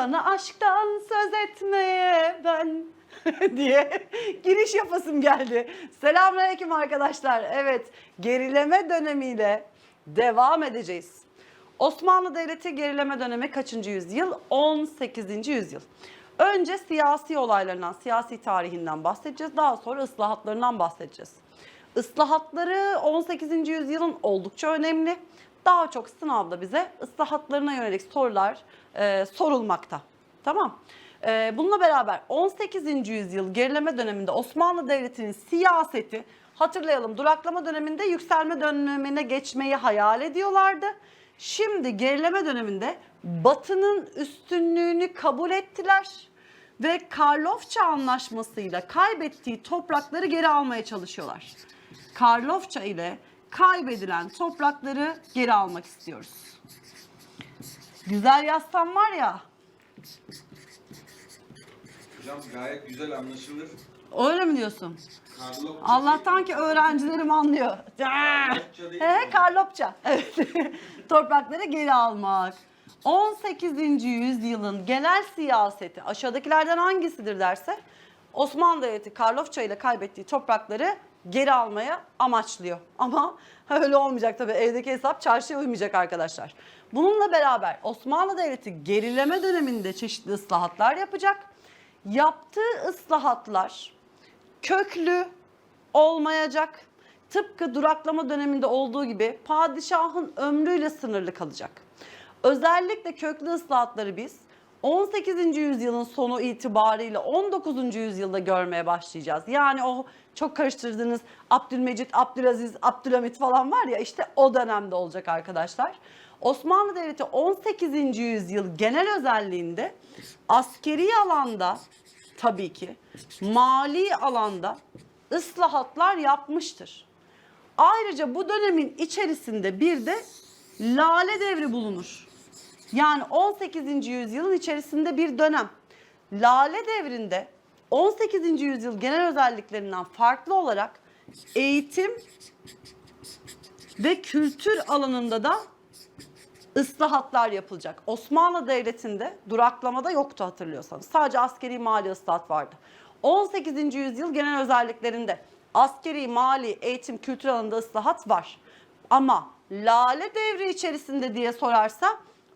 sana aşktan söz etmeye ben diye giriş yapasım geldi. Selamünaleyküm arkadaşlar. Evet, gerileme dönemiyle devam edeceğiz. Osmanlı Devleti gerileme dönemi kaçıncı yüzyıl? 18. yüzyıl. Önce siyasi olaylarından, siyasi tarihinden bahsedeceğiz. Daha sonra ıslahatlarından bahsedeceğiz. Islahatları 18. yüzyılın oldukça önemli. Daha çok sınavda bize ıslahatlarına yönelik sorular e, sorulmakta. Tamam. E, bununla beraber 18. yüzyıl gerileme döneminde Osmanlı Devleti'nin siyaseti hatırlayalım duraklama döneminde yükselme dönemine geçmeyi hayal ediyorlardı. Şimdi gerileme döneminde Batı'nın üstünlüğünü kabul ettiler ve Karlofça anlaşmasıyla kaybettiği toprakları geri almaya çalışıyorlar. Karlofça ile kaybedilen toprakları geri almak istiyoruz. Güzel yazsam var ya, Hocam gayet güzel anlaşılır. öyle mi diyorsun? Karlok Allah'tan ki öğrencilerim anlıyor. Karlofça değil He, mi? Karlopça. Evet. Toprakları geri almak. 18. yüzyılın genel siyaseti aşağıdakilerden hangisidir derse Osmanlı Devleti Karlofça ile kaybettiği toprakları geri almaya amaçlıyor. Ama öyle olmayacak tabii evdeki hesap çarşıya uymayacak arkadaşlar. Bununla beraber Osmanlı Devleti gerileme döneminde çeşitli ıslahatlar yapacak. Yaptığı ıslahatlar köklü olmayacak. Tıpkı duraklama döneminde olduğu gibi padişahın ömrüyle sınırlı kalacak. Özellikle köklü ıslahatları biz 18. yüzyılın sonu itibariyle 19. yüzyılda görmeye başlayacağız. Yani o çok karıştırdığınız Abdülmecit, Abdülaziz, Abdülhamit falan var ya işte o dönemde olacak arkadaşlar. Osmanlı Devleti 18. yüzyıl genel özelliğinde askeri alanda tabii ki mali alanda ıslahatlar yapmıştır. Ayrıca bu dönemin içerisinde bir de lale devri bulunur. Yani 18. yüzyılın içerisinde bir dönem. Lale devrinde 18. yüzyıl genel özelliklerinden farklı olarak eğitim ve kültür alanında da ıslahatlar yapılacak. Osmanlı Devleti'nde duraklamada yoktu hatırlıyorsanız. Sadece askeri mali ıslahat vardı. 18. yüzyıl genel özelliklerinde askeri, mali, eğitim, kültür alanında ıslahat var. Ama Lale devri içerisinde diye sorarsa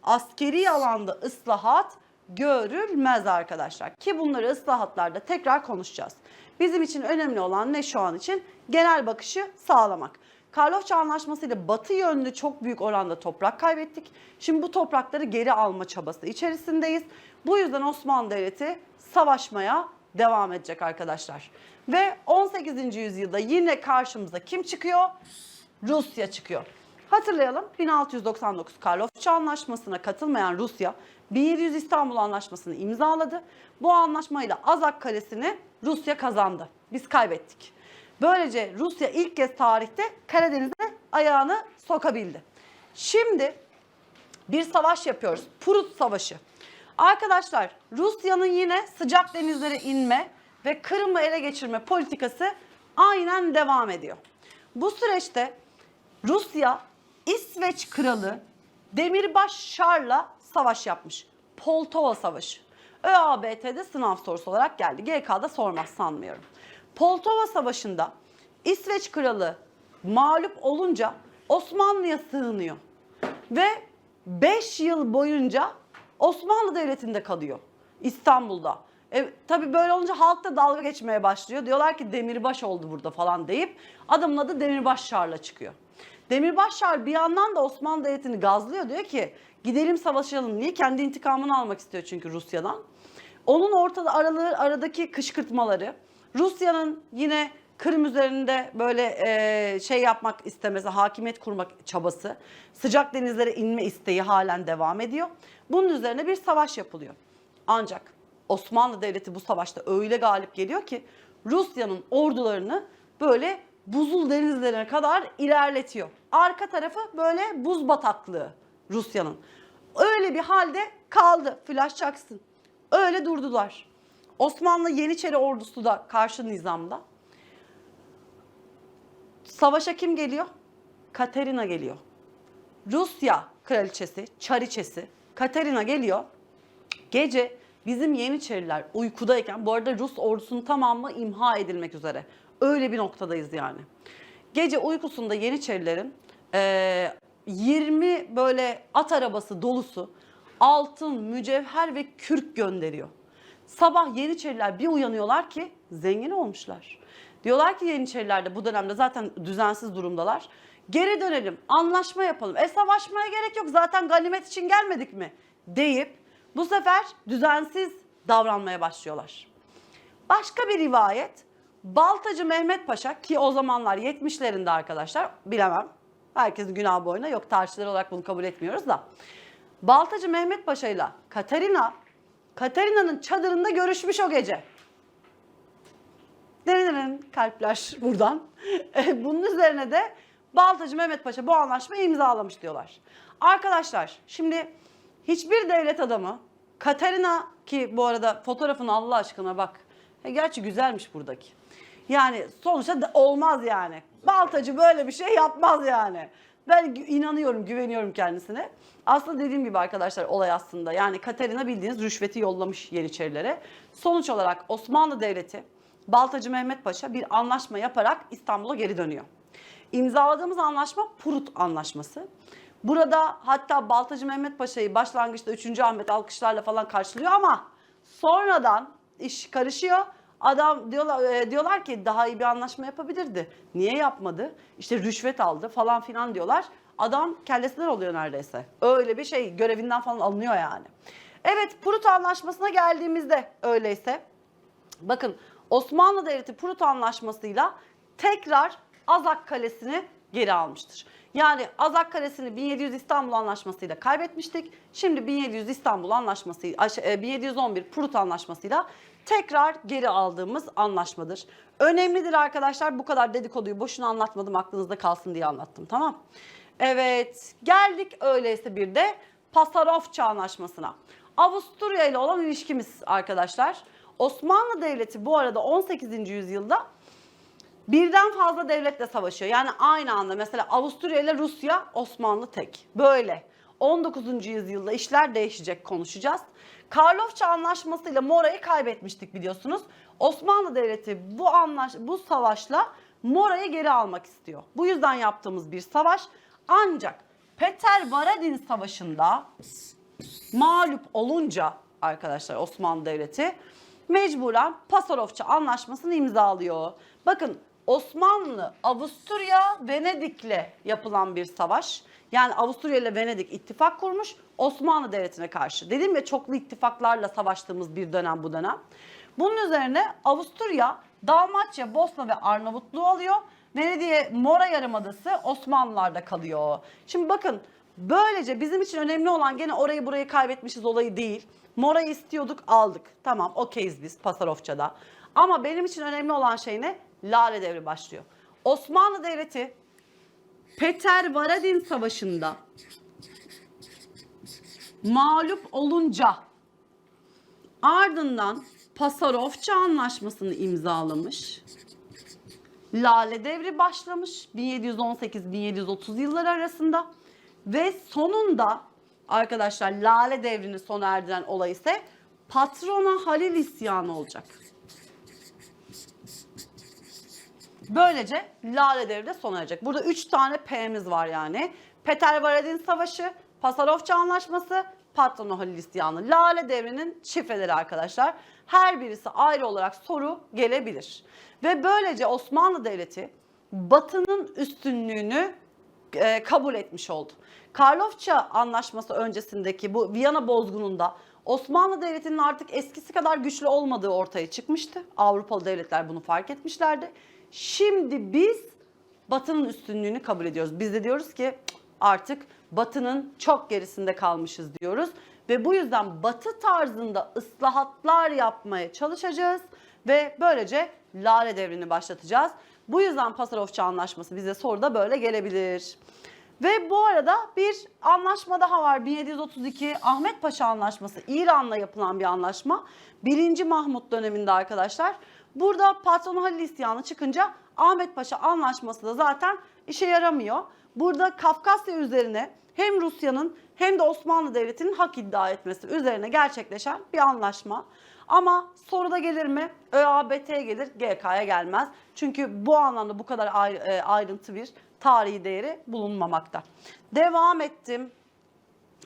askeri alanda ıslahat görülmez arkadaşlar. Ki bunları ıslahatlarda tekrar konuşacağız. Bizim için önemli olan ne şu an için? Genel bakışı sağlamak. Karlofça Anlaşması ile batı yönlü çok büyük oranda toprak kaybettik. Şimdi bu toprakları geri alma çabası içerisindeyiz. Bu yüzden Osmanlı Devleti savaşmaya devam edecek arkadaşlar. Ve 18. yüzyılda yine karşımıza kim çıkıyor? Rusya çıkıyor. Hatırlayalım 1699 Karlofça Anlaşması'na katılmayan Rusya 1100 İstanbul Anlaşması'nı imzaladı. Bu anlaşmayla Azak Kalesi'ni Rusya kazandı. Biz kaybettik. Böylece Rusya ilk kez tarihte Karadeniz'e ayağını sokabildi. Şimdi bir savaş yapıyoruz. Prut Savaşı. Arkadaşlar Rusya'nın yine sıcak denizlere inme ve Kırım'ı ele geçirme politikası aynen devam ediyor. Bu süreçte Rusya İsveç kralı Demirbaş Şar'la savaş yapmış. Poltova Savaşı. ÖABT'de sınav sorusu olarak geldi. GK'da sormaz sanmıyorum. Poltova Savaşı'nda İsveç kralı mağlup olunca Osmanlı'ya sığınıyor. Ve 5 yıl boyunca Osmanlı Devleti'nde kalıyor. İstanbul'da. E, tabii böyle olunca halk da dalga geçmeye başlıyor. Diyorlar ki Demirbaş oldu burada falan deyip adamın adı Demirbaş Şar'la çıkıyor. Demirbaş Şar bir yandan da Osmanlı Devleti'ni gazlıyor. Diyor ki gidelim savaşalım diye kendi intikamını almak istiyor çünkü Rusya'dan. Onun ortada aralığı, aradaki kışkırtmaları, Rusya'nın yine Kırım üzerinde böyle e, şey yapmak istemesi, hakimiyet kurmak çabası, sıcak denizlere inme isteği halen devam ediyor. Bunun üzerine bir savaş yapılıyor. Ancak Osmanlı Devleti bu savaşta öyle galip geliyor ki Rusya'nın ordularını böyle buzul denizlerine kadar ilerletiyor. Arka tarafı böyle buz bataklığı Rusya'nın. Öyle bir halde kaldı Flash Jackson. Öyle durdular. Osmanlı Yeniçeri ordusu da karşı nizamda. Savaşa kim geliyor? Katerina geliyor. Rusya kraliçesi, çariçesi Katerina geliyor. Gece bizim Yeniçeriler uykudayken bu arada Rus ordusunun tamamı imha edilmek üzere. Öyle bir noktadayız yani. Gece uykusunda Yeniçerilerin eee 20 böyle at arabası dolusu altın, mücevher ve kürk gönderiyor. Sabah Yeniçeriler bir uyanıyorlar ki zengin olmuşlar. Diyorlar ki Yeniçeriler de bu dönemde zaten düzensiz durumdalar. Geri dönelim, anlaşma yapalım. E savaşmaya gerek yok zaten ganimet için gelmedik mi? Deyip bu sefer düzensiz davranmaya başlıyorlar. Başka bir rivayet Baltacı Mehmet Paşa ki o zamanlar 70'lerinde arkadaşlar bilemem. Herkesin günah boyuna yok tarihçiler olarak bunu kabul etmiyoruz da. Baltacı Mehmet Paşa ile Katerina Katerina'nın çadırında görüşmüş o gece. Denilen kalpler buradan. E, Bunun üzerine de Baltacı Mehmet Paşa bu anlaşmayı imzalamış diyorlar. Arkadaşlar şimdi hiçbir devlet adamı Katerina ki bu arada fotoğrafını Allah aşkına bak. E, gerçi güzelmiş buradaki. Yani sonuçta da olmaz yani. Baltacı böyle bir şey yapmaz yani. Ben inanıyorum, güveniyorum kendisine. Aslında dediğim gibi arkadaşlar olay aslında. Yani Katerina bildiğiniz rüşveti yollamış Yeniçerilere. Sonuç olarak Osmanlı Devleti Baltacı Mehmet Paşa bir anlaşma yaparak İstanbul'a geri dönüyor. İmzaladığımız anlaşma Prut Anlaşması. Burada hatta Baltacı Mehmet Paşa'yı başlangıçta 3. Ahmet alkışlarla falan karşılıyor ama sonradan iş karışıyor. Adam diyorlar, e, diyorlar ki daha iyi bir anlaşma yapabilirdi. Niye yapmadı? İşte rüşvet aldı falan filan diyorlar. Adam kellesinden oluyor neredeyse. Öyle bir şey görevinden falan alınıyor yani. Evet Prut Anlaşması'na geldiğimizde öyleyse Bakın Osmanlı Devleti Prut Anlaşması'yla tekrar Azak Kalesi'ni geri almıştır. Yani Azak Kalesi'ni 1700 İstanbul Anlaşması'yla kaybetmiştik. Şimdi 1700 İstanbul Anlaşması, aş- e, 1711 Prut Anlaşması'yla tekrar geri aldığımız anlaşmadır. Önemlidir arkadaşlar. Bu kadar dedikoduyu boşuna anlatmadım. Aklınızda kalsın diye anlattım. Tamam. Evet. Geldik öyleyse bir de Pasarofça Anlaşması'na. Avusturya ile olan ilişkimiz arkadaşlar. Osmanlı Devleti bu arada 18. yüzyılda birden fazla devletle savaşıyor. Yani aynı anda mesela Avusturya ile Rusya, Osmanlı tek. Böyle. 19. yüzyılda işler değişecek konuşacağız. Karlofça Anlaşması ile Mora'yı kaybetmiştik biliyorsunuz. Osmanlı Devleti bu anlaş bu savaşla Mora'yı geri almak istiyor. Bu yüzden yaptığımız bir savaş. Ancak Peter Varadin Savaşı'nda mağlup olunca arkadaşlar Osmanlı Devleti mecburen Pasarofça Anlaşması'nı imzalıyor. Bakın Osmanlı, Avusturya, Venedik'le yapılan bir savaş. Yani Avusturya ile Venedik ittifak kurmuş Osmanlı Devleti'ne karşı. Dedim ya çoklu ittifaklarla savaştığımız bir dönem bu dönem. Bunun üzerine Avusturya, Dalmaçya, Bosna ve Arnavutluğu alıyor. Venedik'e Mora Yarımadası Osmanlılar'da kalıyor. Şimdi bakın böylece bizim için önemli olan gene orayı burayı kaybetmişiz olayı değil. Mora'yı istiyorduk aldık. Tamam okeyiz biz Pasarofça'da. Ama benim için önemli olan şey ne? Lale Devri başlıyor. Osmanlı Devleti Peter Varadin Savaşı'nda mağlup olunca ardından Pasarofça Anlaşması'nı imzalamış. Lale Devri başlamış 1718-1730 yılları arasında ve sonunda arkadaşlar Lale Devri'ni sona erdiren olay ise Patrona Halil isyanı olacak. Böylece Lale Devri de sona erecek. Burada 3 tane P'miz var yani. Peter Varadin Savaşı, Pasarofça Anlaşması, Patrona Halil isyanı. Lale Devri'nin şifreleri arkadaşlar. Her birisi ayrı olarak soru gelebilir. Ve böylece Osmanlı Devleti Batı'nın üstünlüğünü e, kabul etmiş oldu. Karlofça Anlaşması öncesindeki bu Viyana bozgununda Osmanlı Devleti'nin artık eskisi kadar güçlü olmadığı ortaya çıkmıştı. Avrupalı devletler bunu fark etmişlerdi. Şimdi biz Batı'nın üstünlüğünü kabul ediyoruz. Biz de diyoruz ki "Cık, artık Batı'nın çok gerisinde kalmışız diyoruz. Ve bu yüzden Batı tarzında ıslahatlar yapmaya çalışacağız ve böylece Lale devrini başlatacağız. Bu yüzden Pasarofça Anlaşması bize soruda böyle gelebilir. Ve bu arada bir anlaşma daha var. 1732 Ahmet Paşa Anlaşması. İran'la yapılan bir anlaşma. 1. Mahmut döneminde arkadaşlar. Burada patron Halil isyanı çıkınca Ahmet Paşa Anlaşması da zaten işe yaramıyor. burada Kafkasya üzerine hem Rusya'nın hem de Osmanlı Devleti'nin hak iddia etmesi üzerine gerçekleşen bir anlaşma. Ama soruda gelir mi? ÖABT'ye gelir, GK'ya gelmez. Çünkü bu anlamda bu kadar e, ayrıntı bir tarihi değeri bulunmamakta. Devam ettim.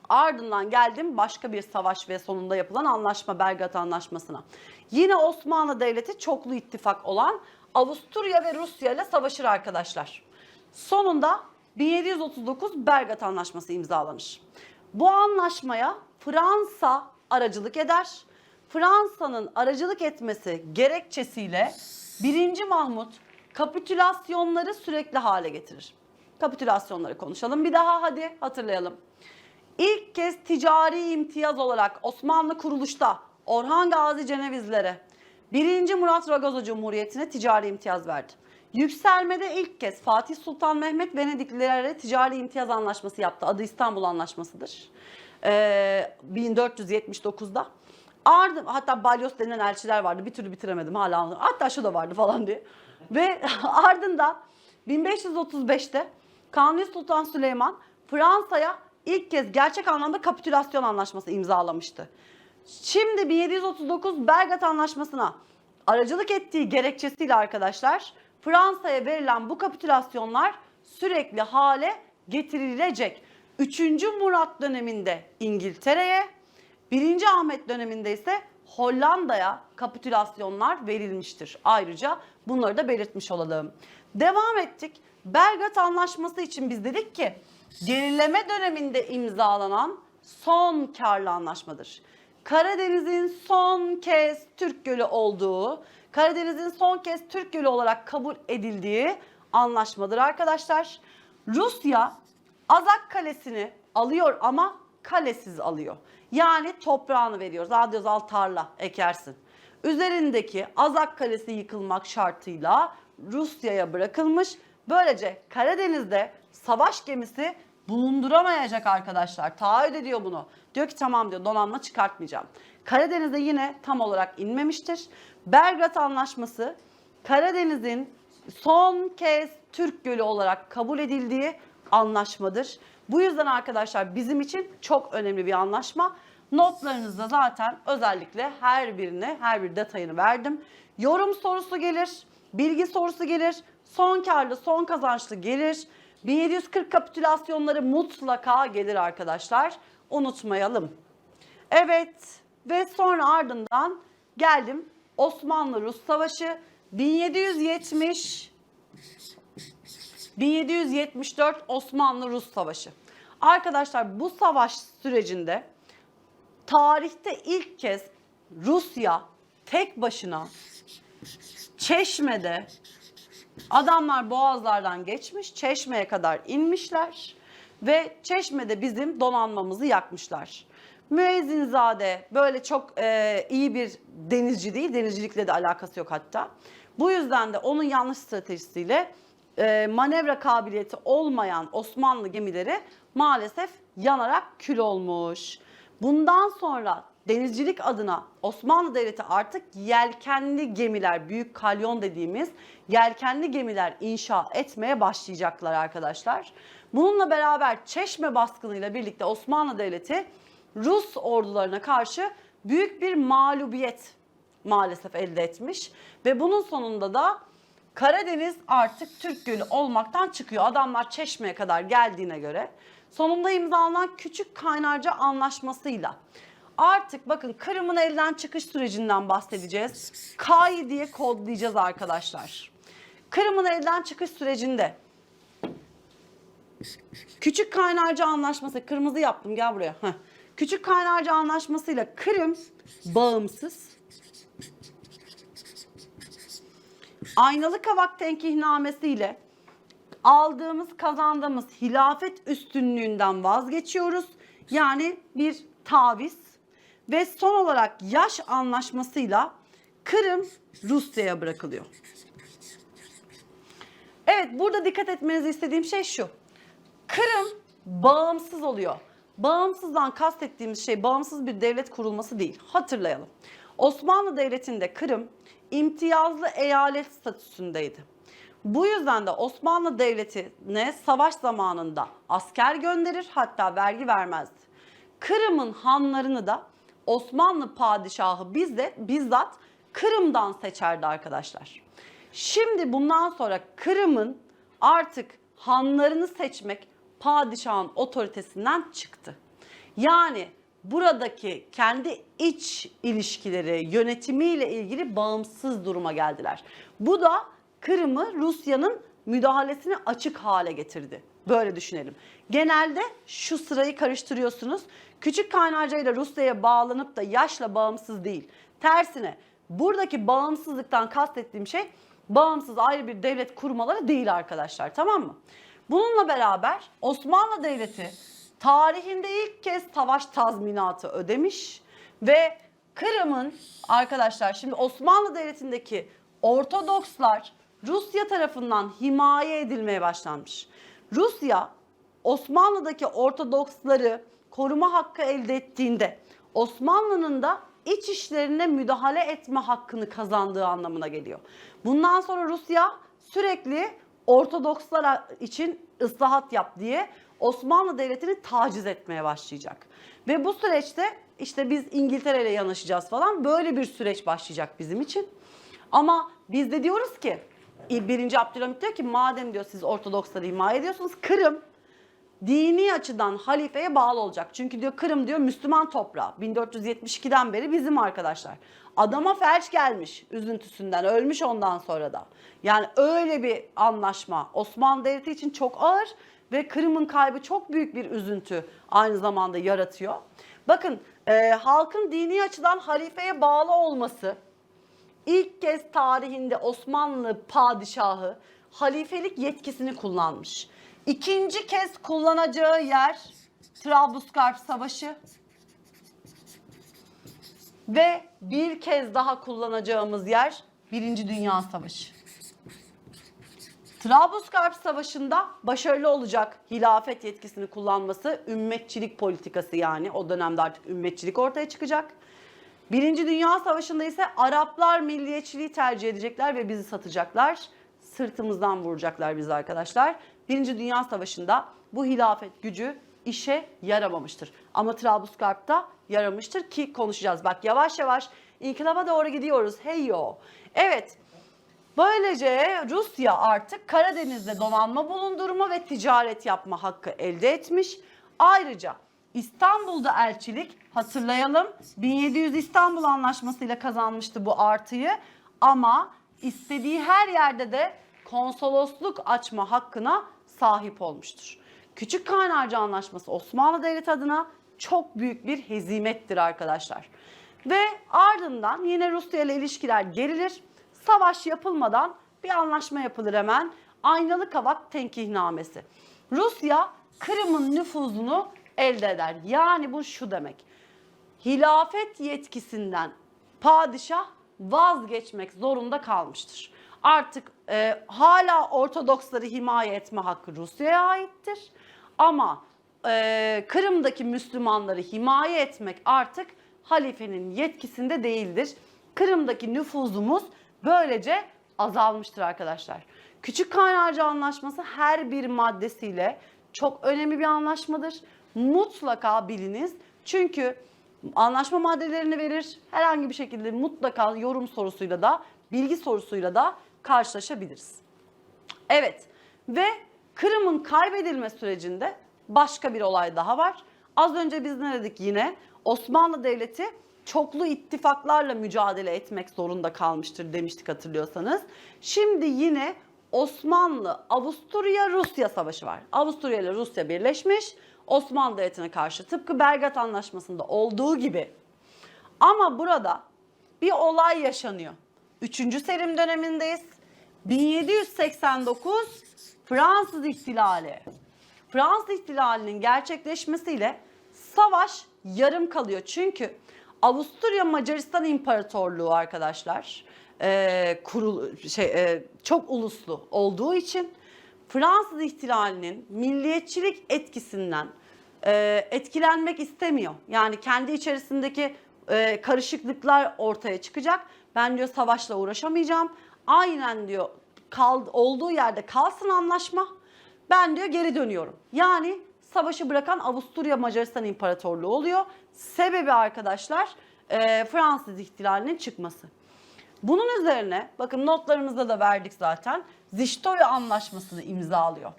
Ardından geldim başka bir savaş ve sonunda yapılan anlaşma Belgrad Anlaşması'na. Yine Osmanlı Devleti çoklu ittifak olan Avusturya ve Rusya ile savaşır arkadaşlar. Sonunda 1739 Belgrad Anlaşması imzalanır. Bu anlaşmaya Fransa aracılık eder. Fransa'nın aracılık etmesi gerekçesiyle 1. Mahmut kapitülasyonları sürekli hale getirir. Kapitülasyonları konuşalım bir daha hadi hatırlayalım. İlk kez ticari imtiyaz olarak Osmanlı kuruluşta Orhan Gazi Cenevizlere 1. Murat Ragoza Cumhuriyeti'ne ticari imtiyaz verdi. Yükselmede ilk kez Fatih Sultan Mehmet Venediklilere ticari imtiyaz anlaşması yaptı. Adı İstanbul Anlaşması'dır. Ee, 1479'da. Ardı, hatta Balyos denilen elçiler vardı. Bir türlü bitiremedim hala. Hatta şu da vardı falan diye. Ve ardından 1535'te Kanuni Sultan Süleyman Fransa'ya ilk kez gerçek anlamda kapitülasyon anlaşması imzalamıştı. Şimdi 1739 Belgrad Anlaşması'na aracılık ettiği gerekçesiyle arkadaşlar Fransa'ya verilen bu kapitülasyonlar sürekli hale getirilecek. 3. Murat döneminde İngiltere'ye, 1. Ahmet döneminde ise Hollanda'ya kapitülasyonlar verilmiştir. Ayrıca bunları da belirtmiş olalım. Devam ettik. Belgrad Anlaşması için biz dedik ki gerileme döneminde imzalanan son karlı anlaşmadır. Karadeniz'in son kez Türk Gölü olduğu, Karadeniz'in son kez Türk Gölü olarak kabul edildiği anlaşmadır arkadaşlar. Rusya Azak Kalesi'ni alıyor ama kalesiz alıyor. Yani toprağını veriyoruz. Radyoz al tarla ekersin. Üzerindeki Azak Kalesi yıkılmak şartıyla Rusya'ya bırakılmış. Böylece Karadeniz'de savaş gemisi bulunduramayacak arkadaşlar. Taahhüt ediyor bunu. Diyor ki tamam diyor donanma çıkartmayacağım. Karadeniz'de yine tam olarak inmemiştir. Belgrad Anlaşması Karadeniz'in son kez Türk Gölü olarak kabul edildiği anlaşmadır. Bu yüzden arkadaşlar bizim için çok önemli bir anlaşma. Notlarınızda zaten özellikle her birine, her bir detayını verdim. Yorum sorusu gelir, bilgi sorusu gelir, son karlı, son kazançlı gelir. 1740 kapitülasyonları mutlaka gelir arkadaşlar. Unutmayalım. Evet ve sonra ardından geldim Osmanlı-Rus Savaşı 1770 1774 Osmanlı-Rus Savaşı. Arkadaşlar bu savaş sürecinde tarihte ilk kez Rusya tek başına Çeşme'de adamlar boğazlardan geçmiş, Çeşme'ye kadar inmişler ve Çeşme'de bizim donanmamızı yakmışlar. Müezzinzade böyle çok e, iyi bir denizci değil, denizcilikle de alakası yok hatta. Bu yüzden de onun yanlış stratejisiyle e, manevra kabiliyeti olmayan Osmanlı gemileri maalesef yanarak kül olmuş. Bundan sonra denizcilik adına Osmanlı Devleti artık yelkenli gemiler, büyük kalyon dediğimiz yelkenli gemiler inşa etmeye başlayacaklar arkadaşlar. Bununla beraber Çeşme baskınıyla birlikte Osmanlı Devleti Rus ordularına karşı büyük bir mağlubiyet maalesef elde etmiş ve bunun sonunda da Karadeniz artık Türk Gölü olmaktan çıkıyor. Adamlar Çeşme'ye kadar geldiğine göre sonunda imzalanan Küçük Kaynarca Anlaşması'yla artık bakın Kırım'ın elden çıkış sürecinden bahsedeceğiz. KAI diye kodlayacağız arkadaşlar. Kırım'ın elden çıkış sürecinde Küçük Kaynarca Anlaşması, kırmızı yaptım gel buraya. Heh. Küçük Kaynarca Anlaşması'yla Kırım bağımsız. Aynalı Kavak Tenkihnamesi'yle aldığımız, kazandığımız hilafet üstünlüğünden vazgeçiyoruz. Yani bir taviz ve son olarak yaş anlaşmasıyla Kırım Rusya'ya bırakılıyor. Evet burada dikkat etmenizi istediğim şey şu. Kırım bağımsız oluyor. Bağımsızdan kastettiğimiz şey bağımsız bir devlet kurulması değil. Hatırlayalım. Osmanlı Devleti'nde Kırım imtiyazlı eyalet statüsündeydi. Bu yüzden de Osmanlı Devleti'ne savaş zamanında asker gönderir hatta vergi vermezdi. Kırım'ın hanlarını da Osmanlı padişahı bizde bizzat Kırım'dan seçerdi arkadaşlar. Şimdi bundan sonra Kırım'ın artık hanlarını seçmek padişahın otoritesinden çıktı. Yani buradaki kendi iç ilişkileri yönetimiyle ilgili bağımsız duruma geldiler. Bu da Kırım'ı Rusya'nın müdahalesini açık hale getirdi. Böyle düşünelim. Genelde şu sırayı karıştırıyorsunuz. Küçük Kaynarca ile Rusya'ya bağlanıp da yaşla bağımsız değil. Tersine buradaki bağımsızlıktan kastettiğim şey bağımsız ayrı bir devlet kurmaları değil arkadaşlar tamam mı? Bununla beraber Osmanlı Devleti tarihinde ilk kez savaş tazminatı ödemiş ve Kırım'ın arkadaşlar şimdi Osmanlı Devleti'ndeki Ortodokslar Rusya tarafından himaye edilmeye başlanmış. Rusya Osmanlı'daki Ortodoksları koruma hakkı elde ettiğinde Osmanlı'nın da iç işlerine müdahale etme hakkını kazandığı anlamına geliyor. Bundan sonra Rusya sürekli Ortodokslar için ıslahat yap diye Osmanlı Devleti'ni taciz etmeye başlayacak. Ve bu süreçte işte biz İngiltere ile yanaşacağız falan böyle bir süreç başlayacak bizim için. Ama biz de diyoruz ki birinci Abdülhamit diyor ki madem diyor siz Ortodoksları himaye ediyorsunuz Kırım dini açıdan halifeye bağlı olacak. Çünkü diyor Kırım diyor Müslüman toprağı. 1472'den beri bizim arkadaşlar. Adama felç gelmiş üzüntüsünden ölmüş ondan sonra da. Yani öyle bir anlaşma Osmanlı Devleti için çok ağır ve Kırım'ın kaybı çok büyük bir üzüntü aynı zamanda yaratıyor. Bakın e, halkın dini açıdan halifeye bağlı olması ilk kez tarihinde Osmanlı padişahı halifelik yetkisini kullanmış. İkinci kez kullanacağı yer Trablusgarp Savaşı ve bir kez daha kullanacağımız yer Birinci Dünya Savaşı. Trablusgarp Savaşı'nda başarılı olacak hilafet yetkisini kullanması, ümmetçilik politikası yani o dönemde artık ümmetçilik ortaya çıkacak. Birinci Dünya Savaşı'nda ise Araplar milliyetçiliği tercih edecekler ve bizi satacaklar. Sırtımızdan vuracaklar bizi arkadaşlar. Birinci Dünya Savaşı'nda bu hilafet gücü işe yaramamıştır. Ama Trablusgarp'ta yaramıştır ki konuşacağız. Bak yavaş yavaş inkılaba doğru gidiyoruz. Hey yo. Evet. Böylece Rusya artık Karadeniz'de donanma bulundurma ve ticaret yapma hakkı elde etmiş. Ayrıca İstanbul'da elçilik hatırlayalım 1700 İstanbul Anlaşması ile kazanmıştı bu artıyı ama istediği her yerde de konsolosluk açma hakkına sahip olmuştur. Küçük Kaynarca Anlaşması Osmanlı Devleti adına çok büyük bir hezimettir arkadaşlar. Ve ardından yine Rusya ile ilişkiler gerilir. Savaş yapılmadan bir anlaşma yapılır hemen. Aynalı Kavak Tenkihnamesi. Rusya Kırım'ın nüfuzunu elde eder. Yani bu şu demek. Hilafet yetkisinden padişah vazgeçmek zorunda kalmıştır. Artık e, hala Ortodoksları himaye etme hakkı Rusya'ya aittir. Ama e, Kırım'daki Müslümanları himaye etmek artık halifenin yetkisinde değildir. Kırım'daki nüfuzumuz böylece azalmıştır arkadaşlar. Küçük Kaynarca Anlaşması her bir maddesiyle çok önemli bir anlaşmadır. Mutlaka biliniz. Çünkü anlaşma maddelerini verir. Herhangi bir şekilde mutlaka yorum sorusuyla da, bilgi sorusuyla da karşılaşabiliriz. Evet ve Kırım'ın kaybedilme sürecinde başka bir olay daha var. Az önce biz ne dedik yine? Osmanlı Devleti çoklu ittifaklarla mücadele etmek zorunda kalmıştır demiştik hatırlıyorsanız. Şimdi yine Osmanlı Avusturya Rusya savaşı var. Avusturya ile Rusya birleşmiş. Osmanlı Devleti'ne karşı tıpkı Belgrad Anlaşması'nda olduğu gibi. Ama burada bir olay yaşanıyor. Üçüncü Selim dönemindeyiz. 1789 Fransız ihtilali. Fransız ihtilalinin gerçekleşmesiyle savaş yarım kalıyor. Çünkü Avusturya Macaristan İmparatorluğu arkadaşlar e, kurul şey e, çok uluslu olduğu için Fransız ihtilalinin milliyetçilik etkisinden e, etkilenmek istemiyor. Yani kendi içerisindeki e, karışıklıklar ortaya çıkacak. Ben diyor savaşla uğraşamayacağım. Aynen diyor kal, olduğu yerde kalsın anlaşma. Ben diyor geri dönüyorum. Yani savaşı bırakan Avusturya Macaristan İmparatorluğu oluyor. Sebebi arkadaşlar e, Fransız ihtilalinin çıkması. Bunun üzerine bakın notlarımızda da verdik zaten. Ziştoy Anlaşması'nı imzalıyor.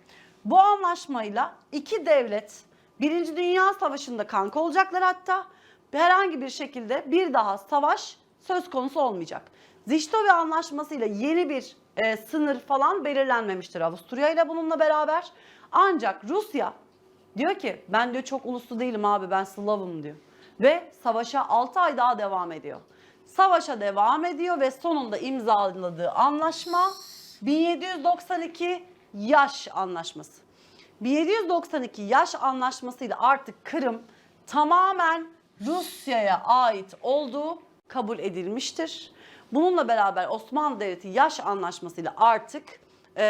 Bu anlaşmayla iki devlet Birinci Dünya Savaşı'nda kanka olacaklar hatta. Herhangi bir şekilde bir daha savaş söz konusu olmayacak. Ziştoy Anlaşması'yla yeni bir e, sınır falan belirlenmemiştir Avusturya ile bununla beraber. Ancak Rusya diyor ki ben diyor çok uluslu değilim abi ben Slavım diyor. Ve savaşa 6 ay daha devam ediyor. Savaşa devam ediyor ve sonunda imzaladığı anlaşma 1792 yaş anlaşması. 1792 yaş anlaşmasıyla artık Kırım tamamen Rusya'ya ait olduğu kabul edilmiştir. Bununla beraber Osmanlı Devleti yaş anlaşmasıyla artık e,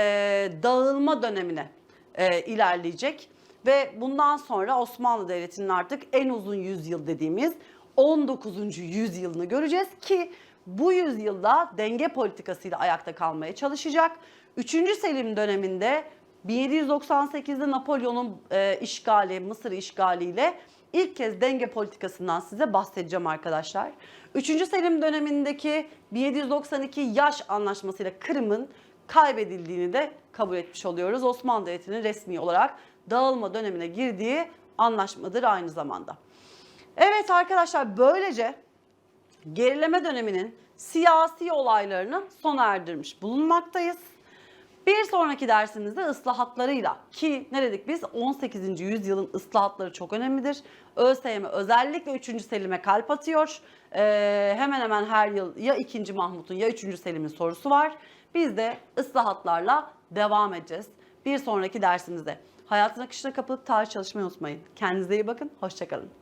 dağılma dönemine e, ilerleyecek. Ve bundan sonra Osmanlı Devleti'nin artık en uzun yüzyıl dediğimiz 19. yüzyılını göreceğiz ki bu yüzyılda denge politikasıyla ayakta kalmaya çalışacak. 3. Selim döneminde 1798'de Napolyon'un e, işgali, Mısır işgaliyle ilk kez denge politikasından size bahsedeceğim arkadaşlar. 3. Selim dönemindeki 1792 yaş anlaşmasıyla Kırım'ın kaybedildiğini de kabul etmiş oluyoruz. Osmanlı Devleti'nin resmi olarak dağılma dönemine girdiği anlaşmadır aynı zamanda. Evet arkadaşlar böylece gerileme döneminin siyasi olaylarını sona erdirmiş bulunmaktayız. Bir sonraki dersimizde ıslahatlarıyla ki ne dedik biz 18. yüzyılın ıslahatları çok önemlidir. ÖSYM özellikle 3. Selim'e kalp atıyor. Ee, hemen hemen her yıl ya 2. Mahmut'un ya 3. Selim'in sorusu var. Biz de ıslahatlarla devam edeceğiz. Bir sonraki dersimizde. Hayatın akışına kapılıp tarih çalışmayı unutmayın. Kendinize iyi bakın. Hoşçakalın.